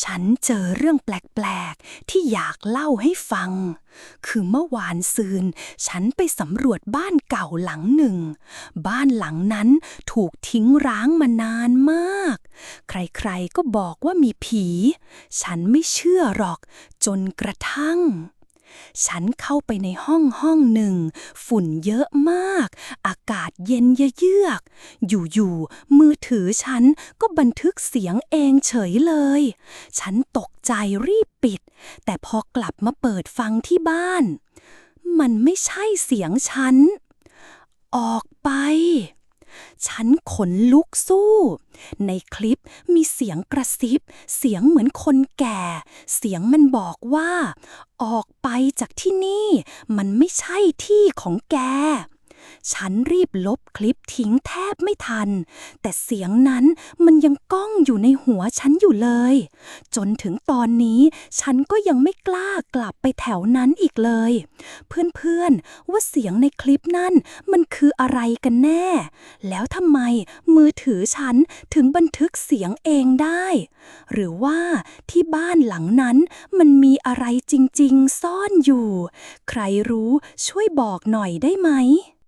ฉันเจอเรื่องแปลกๆ ที่อยากเล่าให้ฟัง คือเมื่อวานซืน ฉันไปสำรวจบ้านเก่าหลังหนึ่ง บ้านหลังนั้นถูกทิ้งร้างมานานมาก ใครๆ ก็บอกว่ามีผี ฉันไม่เชื่อหรอก จนกระทั่ง ฉันเข้าไปในห้องห้องหนึ่ง ฝุ่นเยอะมากากาศเย็นเยือกอยู่ๆมือถือฉันก็บันทึกเสียงเองเฉยเลย ฉันตกใจรีบปิด แต่พอกลับมาเปิดฟังที่บ้าน มันไม่ใช่เสียงฉัน ออกไป ฉันขนลุกสู้ ในคลิปมีเสียงกระซิบ เสียงเหมือนคนแก่ เสียงมันบอกว่า ออกไปจากที่นี่ มันไม่ใช่ที่ของแก ฉันรีบลบคลิปทิ้งแทบไม่ทัน แต่เสียงนั้นมันยังก้องอยู่ในหัวฉันอยู่เลย จนถึงตอนนี้ฉันก็ยังไม่กล้ากลับไปแถวนั้นอีกเลย เพื่อนๆ ว่าเสียงในคลิปนั่นมันคืออะไรกันแน่ แล้วทำไมมือถือฉันถึงบันทึกเสียงเองได้ หรือว่าที่บ้านหลังนั้นมันมีอะไรจริงๆ ซ่อนอยู่ ใครรู้ช่วยบอกหน่อยได้ไหม